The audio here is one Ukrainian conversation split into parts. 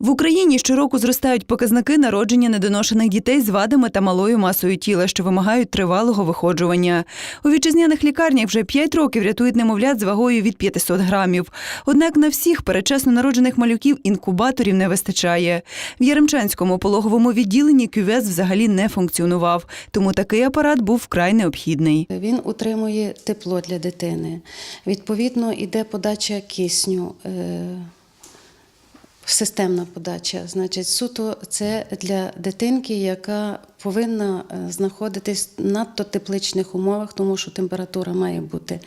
В Україні щороку зростають показники народження недоношених дітей з вадами та малою масою тіла, що вимагають тривалого виходжування. У вітчизняних лікарнях вже 5 років рятують немовлят з вагою від 500 грамів. Однак на всіх передчасно народжених малюків інкубаторів не вистачає. В Яремчанському пологовому відділенні кювез взагалі не функціонував, тому такий апарат був вкрай необхідний. Він утримує тепло для дитини. Відповідно, іде подача кисню. Системна подача, значить, суто це для дитинки, яка повинна е, знаходитись в надто тепличних умовах, тому що температура має бути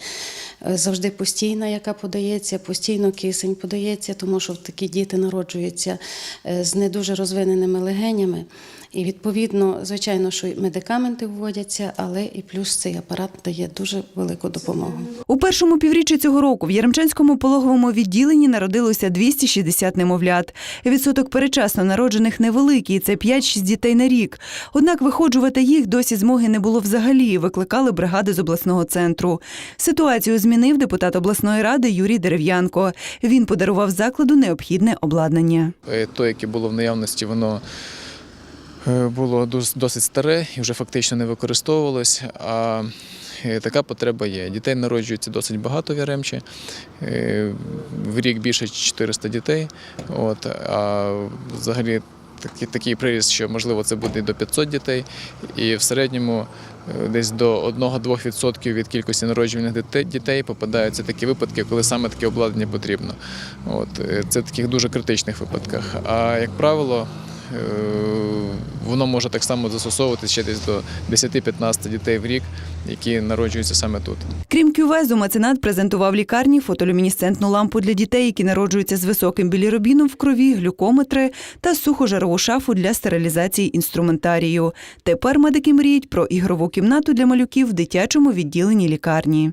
завжди постійна, яка подається, постійно кисень подається, тому що такі діти народжуються е, з не дуже розвиненими легенями. І відповідно, звичайно, що медикаменти вводяться, але і плюс цей апарат дає дуже велику допомогу. У першому півріччі цього року в Яремчанському пологовому відділенні народилося 260 немовлят. Відсоток передчасно народжених невеликий це 5-6 дітей на рік. Однак виходжувати їх досі змоги не було взагалі. Викликали бригади з обласного центру. Ситуацію змінив депутат обласної ради Юрій Дерев'янко. Він подарував закладу необхідне обладнання. Е, То, яке було в наявності, воно е, було досить старе і вже фактично не використовувалось. А е, така потреба є. Дітей народжується досить багато в Яремчі. В рік більше 400 дітей. От, а взагалі такий, такий приріст, що можливо це буде до 500 дітей. І в середньому е, десь до 1-2% від кількості народжуваних дітей- попадаються такі випадки, коли саме таке обладнання потрібно. От, е, це в таких дуже критичних випадках. А як правило, воно може так само застосовуватися ще десь до 10-15 дітей в рік, які народжуються саме тут. Крім кювезу, меценат презентував лікарні фотолюмінесцентну лампу для дітей, які народжуються з високим білірубіном в крові, глюкометри та сухожарову шафу для стерилізації інструментарію. Тепер медики мріють про ігрову кімнату для малюків в дитячому відділенні лікарні.